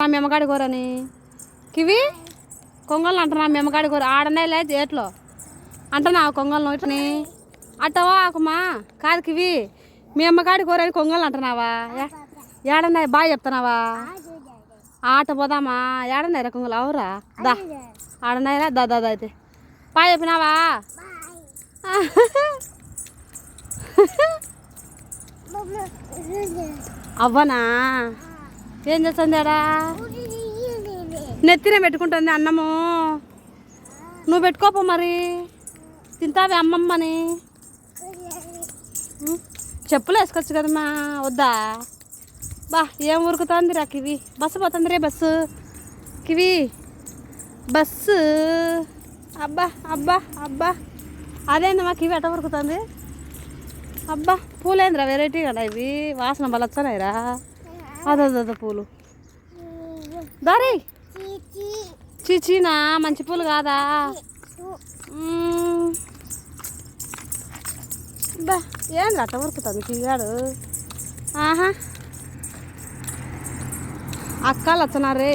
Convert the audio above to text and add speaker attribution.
Speaker 1: మెమ్మగాడి కూరని కివి? కొంగళ్ళు అంటున్నా మెమ్మగాడి కూర ఆడనే లేదు ఏట్లో అంటున్నా కొంగళ్ళు ఇట్లని అట్టవా ఆకుమా? కాదు కివి. మీ అమ్మగాడి కూర అని కొంగళ్ళు అంటున్నావా ఏడన్నాయి బాగా చెప్తున్నావా? ఆట పోదామా? ఏడన్నాయిరా కొంగలు అవురా. దా. ఆడన్నాయిరా దా దా దా అయితే. బాగా చెప్పినావా? అవ్వనా? ఏం చేస్తుందాడా నెత్తిన పెట్టుకుంటుంది అన్నము. నువ్వు పెట్టుకోపో మరి. తింటావే అమ్మమ్మని. చెప్పులు వేసుకోవచ్చు కదమ్మా వద్దా? బా ఏం ఉరుకుతుంది రా కివి? బస్సు పోతుంది రే బస్సు. Kiwi bus. అబ్బా అబ్బా అబ్బా. అదేందమ్మా కివి ఎట ఉరుకుతుంది? అబ్బా పూలేంద్రా వెరైటీ కదా ఇవి? వాసన బలొచ్చనాయిరా. అదొద్దు పూలు. దారి. చీచీనా? మంచి పూలు కాదా? బా ఏం అట్ట ఉరుకుతుంది కిగాడు ఆహా. అక్కలు వచ్చినారే